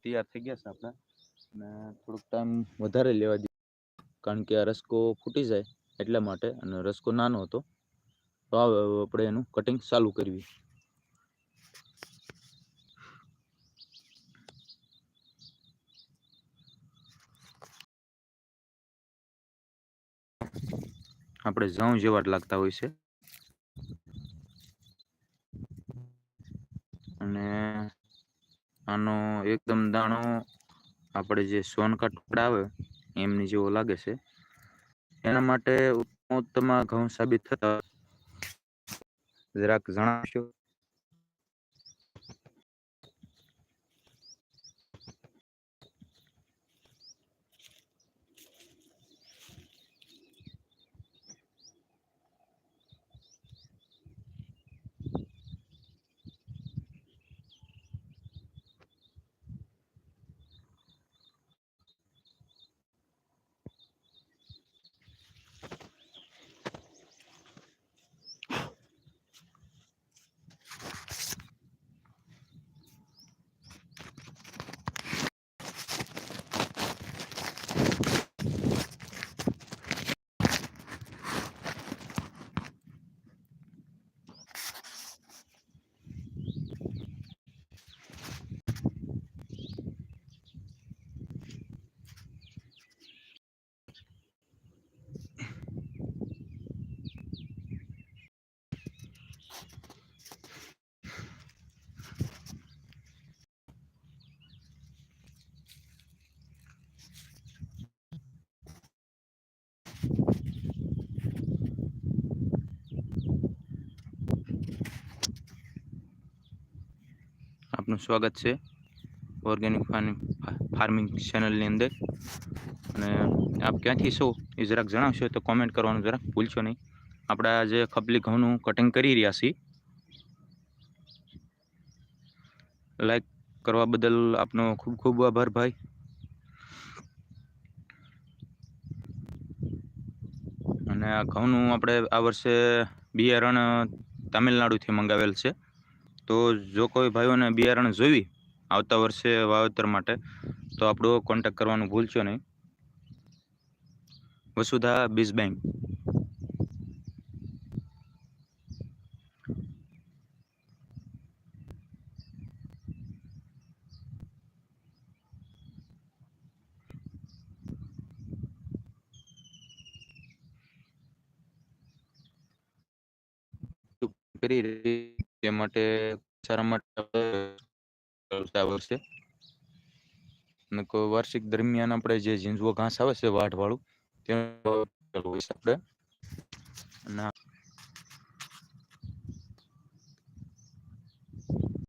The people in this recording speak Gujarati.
તૈયાર થઈ ગયા છે આપણે. અને થોડુંક ટાઈમ વધારે લેવા દીધું કારણ કે આ રસકો ફૂટી જાય એટલા માટે અને રસકો નાનો હતો. તો આપણે એનું કટિંગ ચાલુ કરવી. આપણે જાઉં જેવા જ લાગતા હોય છે. અને આનો એકદમ દાણો આપણે જે સોનકા ટુકડા આવે, એમની જેવો લાગે છે. એના માટે ઉત્તમ ઘઉં સાબિત થતા. જરાક જણાવશો? આપનું સ્વાગત છે ઓર્ગેનિક ફાર્મિંગ ચેનલની અંદર. અને આપ ક્યાંથી છો એ જરાક જણાવશો, તો કોમેન્ટ કરવાનું જરાક ભૂલશો નહીં. આપણે આજે ખપલી ઘઉંનું કટિંગ કરી રહ્યા છીએ. લાઈક કરવા બદલ આપનો ખૂબ ખૂબ આભાર ભાઈ. અને આ ઘઉંનું આપણે આ વર્ષે બિયારણ તામિલનાડુથી મંગાવેલ છે. તો જો કોઈ ભાઈઓને બિયારણ જોઈ આવતા વર્ષે વાવેતર માટે, તો આપણો કોન્ટેક કરવાનું ભૂલશો નહીં. વસુધા બીજ બેંક. કરી તે માટે સારા માટે વાર્ષિક દરમિયાન આપણે જે ઝીંઝવો ઘાસ આવે છે વાઢ વાળું તે આપણે અને